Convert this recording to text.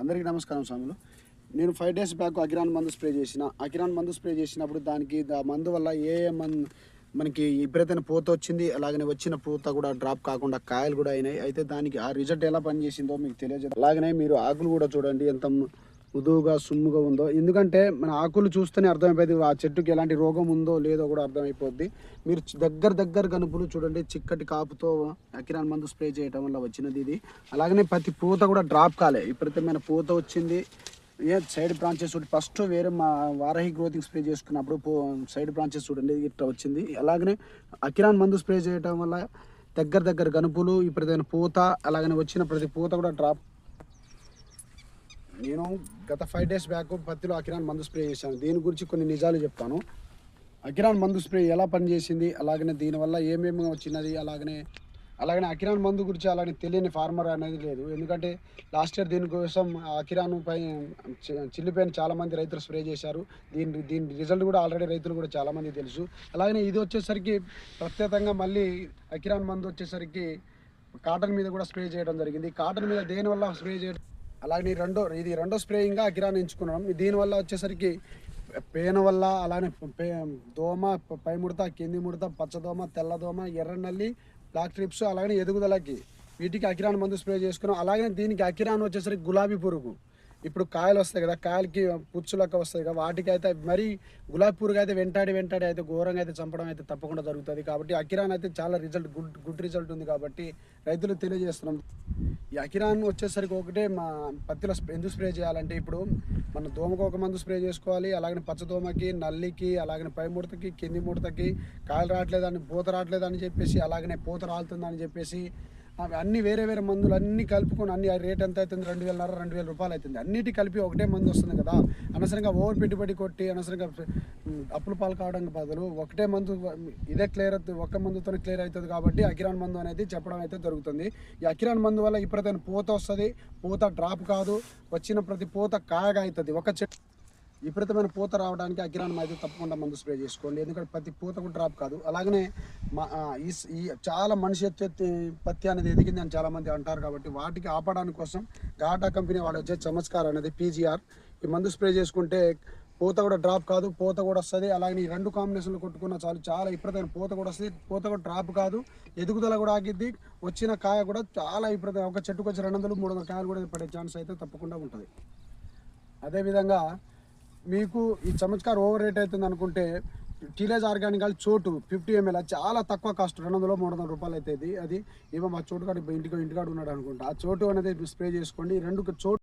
అందరికీ నమస్కారం స్వాములు. నేను ఫైవ్ డేస్ బ్యాక్ అకిరాన్ మందు స్ప్రే చేసిన. అకిరాన్ మందు స్ప్రే చేసినప్పుడు దానికి ఆ మందు వల్ల ఏ ఏ మందు మనకి ఎప్పుడైతే పూత వచ్చింది అలాగనే వచ్చిన పూత కూడా డ్రాప్ కాకుండా కాయలు కూడా అయినాయి. అయితే దానికి ఆ రిజల్ట్ ఎలా పనిచేసిందో మీకు తెలియజేది అలాగనే మీరు ఆకులు కూడా చూడండి ఎంత మృదువుగా సుమ్ముగా ఉందో. ఎందుకంటే మన ఆకులు చూస్తేనే అర్థమైపోయింది ఆ చెట్టుకి ఎలాంటి రోగం ఉందో లేదో కూడా అర్థమైపోద్ది. మీరు దగ్గర దగ్గర కనుపులు చూడండి చిక్కటి కాపుతో అకిరాన్ మందు స్ప్రే చేయడం వల్ల వచ్చినది ఇది. అలాగనే ప్రతి పూత కూడా డ్రాప్ కాలే. విపరీతమైన పూత వచ్చింది. ఏ సైడ్ బ్రాంచెస్ చూడండి ఫస్ట్ వేరే మా వారాహి గ్రోతింగ్ స్ప్రే చేసుకున్నప్పుడు పో- సైడ్ బ్రాంచెస్ చూడండి ఇట్లా వచ్చింది. అలాగనే అకిరాన్ మందు స్ప్రే చేయడం వల్ల దగ్గర దగ్గర గనుపులు విపరీతమైన పూత అలాగనే వచ్చిన ప్రతి పూత కూడా డ్రాప్ నేను గత ఫైవ్ డేస్ బ్యాక్ పత్తిలో అకిరాన్ మందు స్ప్రే చేశాను. దీని గురించి కొన్ని నిజాలు చెప్తాను. అకిరాన్ మందు స్ప్రే ఎలా పనిచేసింది అలాగనే దీనివల్ల ఏమేమి వచ్చినది అలాగనే అలాగనే అకిరాన్ మందు గురించి అలాగే తెలియని ఫార్మర్ అనేది లేదు. ఎందుకంటే లాస్ట్ ఇయర్ దీనికోసం అకిరాన్ పై చిల్లిపోయిన చిల్లిపైన రైతులు స్ప్రే చేశారు. దీని దీని రిజల్ట్ కూడా ఆల్రెడీ రైతులు కూడా చాలామంది తెలుసు. అలాగనే ఇది వచ్చేసరికి ప్రత్యేకంగా మళ్ళీ అకిరాన్ మందు వచ్చేసరికి కాటన్ మీద కూడా స్ప్రే చేయడం జరిగింది. కాటన్ మీద దేనివల్ల స్ప్రే చేయడం అలాగే రెండో ఇది రెండో స్ప్రేయింగ్గా అకిరాన్ ఎంచుకున్నాం. దీనివల్ల వచ్చేసరికి పేన వల్ల అలానే పే దోమ పై ముడత కింది ముడత పచ్చదోమ తెల్లదోమ ఎర్రనల్లి బ్లాక్ ట్రిప్స్ అలాగే ఎదుగుదలకి వీటికి అకిరాన్ మందు స్ప్రే చేసుకున్నాం. అలాగే దీనికి అకిరాన్ వచ్చేసరికి గులాబీ పురుగు. ఇప్పుడు కాయలు వస్తాయి కదా కాయలకి పుచ్చు లెక్క వస్తాయి కదా వాటికి అయితే మరి గులాబీ పురుగు అయితే వెంటాడి వెంటాడి అయితే ఘోరంగా అయితే చంపడం అయితే తప్పకుండా జరుగుతుంది. కాబట్టి అకిరాన్ అయితే చాలా రిజల్ట్ గుడ్ గుడ్ రిజల్ట్ ఉంది కాబట్టి రైతులు తెలియజేస్తున్నాం. ఈ అకిరాన్ వచ్చేసరికి ఒకటే మా పత్తిలో స్ప్రే- ఎందుకు స్ప్రే చేయాలంటే ఇప్పుడు మన దోమకు ఒక మందు స్ప్రే చేసుకోవాలి అలాగనే పచ్చదోమకి నల్లికి అలాగనే పై ముడతకి కింది ముడతకి కాయలు రావట్లేదని పూత రావట్లేదని చెప్పేసి అలాగనే పూత రాలుతుందని చెప్పేసి అవి అన్ని వేరే వేరే మందులు అన్ని కలుపుకొని అన్ని రేట్ ఎంత అవుతుంది? రెండు వేలన్నర రెండు వేల రూపాయలు అవుతుంది. అన్నిటి కలిపి ఒకటే మందు వస్తుంది కదా. అనవసరంగా ఓవర్ పెట్టుబడి కొట్టి అనవసరంగా అప్పులు పాలు కావడానికి బదులు ఒకటే మందు ఇదే క్లియర్ అవుతుంది ఒక్క మందుతో క్లియర్ అవుతుంది కాబట్టి అకిరాన్ మందు అనేది చెప్పడం అయితే జరుగుతుంది ఈ అకిరాన్ మందు వల్ల ఇప్పుడైతే పూత వస్తుంది. పూత డ్రాప్ కాదు. వచ్చిన ప్రతి పూత కాయగా అవుతుంది. ఒక చెట్టు విపరీతమైన పూత రావడానికి అకిరాన్ అయితే తప్పకుండా మందు స్ప్రే చేసుకోండి. ఎందుకంటే ప్రతి పూత కూడా డ్రాప్ కాదు. అలాగనే మా ఈ ఈ చాలా మనిషి ఎత్తి పత్తి అనేది ఎదిగింది అని చాలామంది అంటారు కాబట్టి వాటికి ఆపడానికి కోసం ఘాటా కంపెనీ వాళ్ళు వచ్చే చమత్కార్ అనేది పీజీఆర్. ఈ మందు స్ప్రే చేసుకుంటే పూత కూడా డ్రాప్ కాదు పూత కూడా వస్తుంది. అలాగే ఈ రెండు కాంబినేషన్లు కొట్టుకున్న చాలు చాలా విపరీతమైన పూత కూడా వస్తుంది. పూత కూడా డ్రాప్ కాదు ఎదుగుదల కూడా ఆగిద్ది. వచ్చిన కాయ కూడా చాలా విపరీతం ఒక చెట్టుకు వచ్చి రెండు వందలు మూడు వందల కాయలు కూడా పడే ఛాన్స్ అయితే తప్పకుండా ఉంటుంది. అదేవిధంగా మీకు ఈ చమత్కార్ ఓవర్ రేట్ అవుతుంది అనుకుంటే టీలేజ్ ఆర్గానిక్ వాళ్ళు చోటు ఫిఫ్టీ ఎంఎల్ చాలా తక్కువ కాస్ట్ రెండు వందలు మూడు వందల రూపాయలు అవుతుంది. అది ఏమో మా చోటు కాడ ఇంటికి ఇంటికాడ ఉన్నాడు అనుకుంటా. ఆ చోటు అనేది స్ప్రే చేసుకోండి. రెండు చోటు